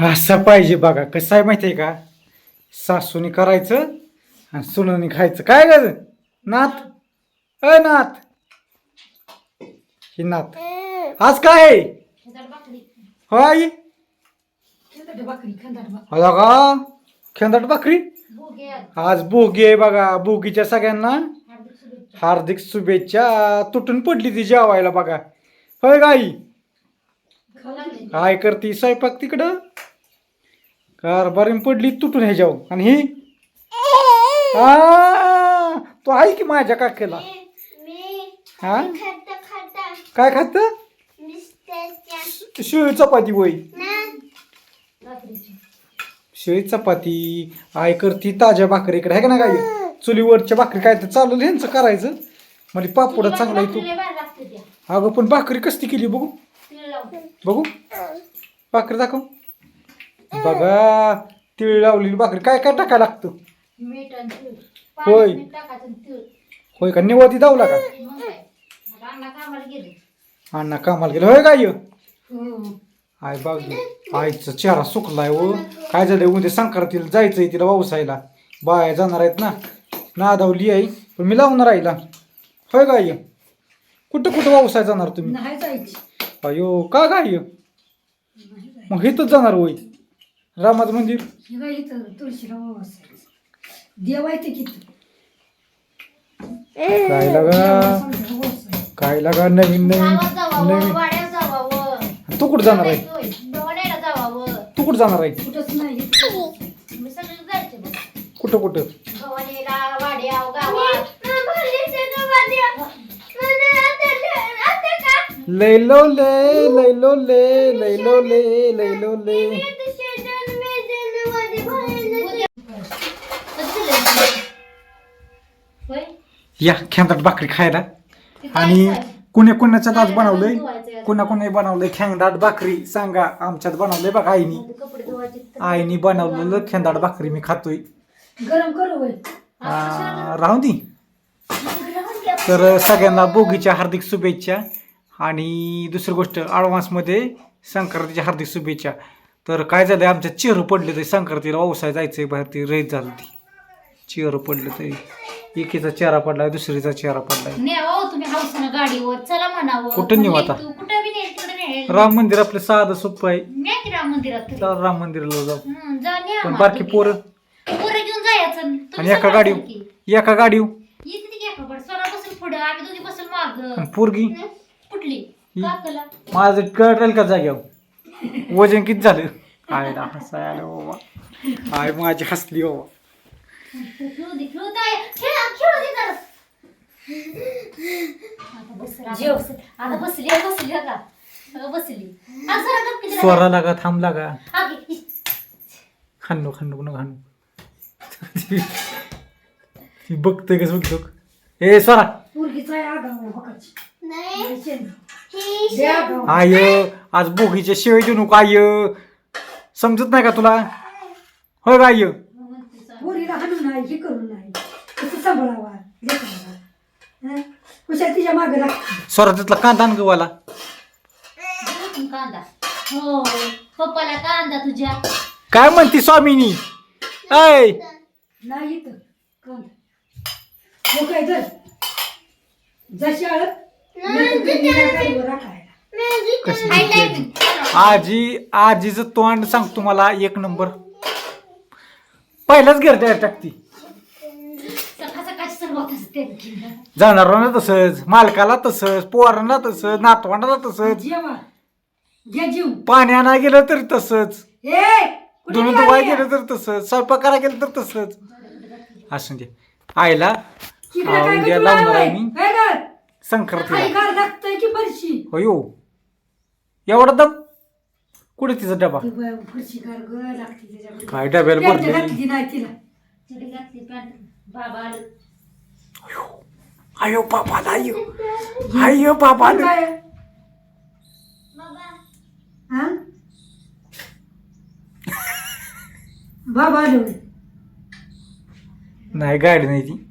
असं पाहिजे बघा. कसं आहे माहिती आहे का? सासूनी करायचं आणि सुनानी खायचं. काय ग? नात? अय नात. ही नात. आज काय आहे? हो आई. होला का खेंदाट भाकरी. आज. बोगी आहे बघा. बोगीच्या सगळ्यांना हार्दिक शुभेच्छा. तुटून पडली ती जेवायला बघा. होय गाई काय करती? स्वयंपाक तिकडं? कारभारी पडली तुटून ह्याच्यावर आणि ही? आ, तो आहे की माझ्या काकेला हा? काय खात? शिळी चपाती वय शिळी चपाती. आय करती ताज्या भाकरी इकडे. आहे का ना काय चुलीवरच्या भाकरी काय तर चालू ह्यांचं करायचं. म्हणजे पापड चांगला तू. त्या. अगं पण भाकरी कसली केली बघू? बघू? भाकरी दाखव. बघा तिळ लावलेली भाकरी. काय काय टाकायला लागतं? मीठ आणि तीळ. होय. पाणी मीठ टाकायचं आणि तीळ. होय का? निवती मग काय? आता अण्णा कामाला गेले. अण्णा कामाला गेलं. होय काय हो. आय बघ आईचा चेहरा सुकलाय व काय झालं उद्या संक्रांतीला जायचंय तिला वावसायला. बाया जाणार आहेत ना. नादावली आहे पण मी लावणार आईला. होय गाय कुठं कुठं वावसाय जाणार तुम्ही? नाही जायची. अयो का गाय मग इथंच जाणार होय. रामाचं मंदिर? हे काय इथं तुळशीला बसायचं देव आहे ते किती? काय लागा? काय लागा? नवीन नवीन नवीन. तू कुठं जाणार आहे? तू कुठं जाणार आहे? कुठंच नाही कुठं कुठं? लैलो ले लैलो ले लैलो ले लैलो. ले या खेंदाट भाकरी खायला. आणि कुण्या कुण्याच्यात आज बनवलंय? कुणा कुणी बनवलंय खेंदाट भाकरी? सांगा आमच्यात बनवलंय बघा आईनी. आईनी बनवलेलं खेंदाट भाकरी मी खातोय. राहून दी. तर सगळ्यांना बोगीच्या हार्दिक शुभेच्छा. आणि दुसरी गोष्ट ॲडव्हान्समध्ये संक्रांतीच्या हार्दिक शुभेच्छा. तर काय झालं आमच्या चेहरं पडले ते संक्रांतीला व्यवसाय जायचंय बाहेर ती रहित झाली ती चेहरं पडलं ते एकीचा चेहरा पडलाय दुसरीचा चेहरा पडलाय न्यावा तुम्ही हौसनं गाडीवर चला म्हणावं. कुठं नेऊ आता? तू? कुठं बी नेल तिकडे नेल राम मंदिर आपलं साधं सोपं आहे. न्या की राम मंदिरात तरी. चला राम मंदिराला जाऊ. हं, जा न्या पण बारकी तुम्ही. पोरं. पोरं घेऊन जायचं आणि तुम्ही एका सगळं गाडीव की. एका गाडीव येते ती स्वरा पुढं आम्ही दोघी बसेल माग. आणि पोरगी? कुठली? ही. काकला. माझं कळेल का जाग्यावर? वजन किती झालं? आयला हसायला बाबा. आय माझी हसली बाबा. आता बसली बसली बसली की जरा. स्वरा लागा थांब लागा. खाणू खाणू न खाणू ती बघतोय कसं बघतो ए स्वरा. आय. आज बोगीच्या शिवाय देऊ नको आय समजत नाही का तुला? होय का आय पोरीला हाणून नाही हे करून नाही. कसं सांभाळावा लेकराला हं? हुशार तिच्यामागे लागते स्वरा तिथला कांदा आण गवाला कांदा. हो पप्पाला कांदा तुझ्या. काय म्हणती स्वामीनी? ऐ. नाही कोण जर जशी आळत गाडीवर राखायला कशी. आजी आजीचं तोंड सांग तुम्हाला एक नंबर. पहिलाच गिरट्या टाकती. सकाळ सकाळची सुरुवात असते जाणारांना तसंच मालकाला तसंच पोरांना तसंच नातवांना तसंच. जेवा. घ्या गेलं तरी तसंच. ए कुठे धुणं निघाली धुवाय आहे? गेलं तर तसंच. स्वयंपाक करायला गेलं तर तसंच. असू दे. आईला तिकडे काय करू लावणार आहे लागलाय? मी. हे गं, खाली संक्रांतीला गार लागतंय की फरशी? होयो एवढा दम? कुठे तिचा डबा? ती ब- फरशी गार ग लागते त्याच्यामध्ये काय डब्याला पॅन्ट भरले? घातली नाही तिला. चडी घातली पॅन्ट? बाबा आलं. आयो बाबाला आयो आयो बाबाला. काय बाबा. हा? बाबा आलो. नाही गाडी नाही ती.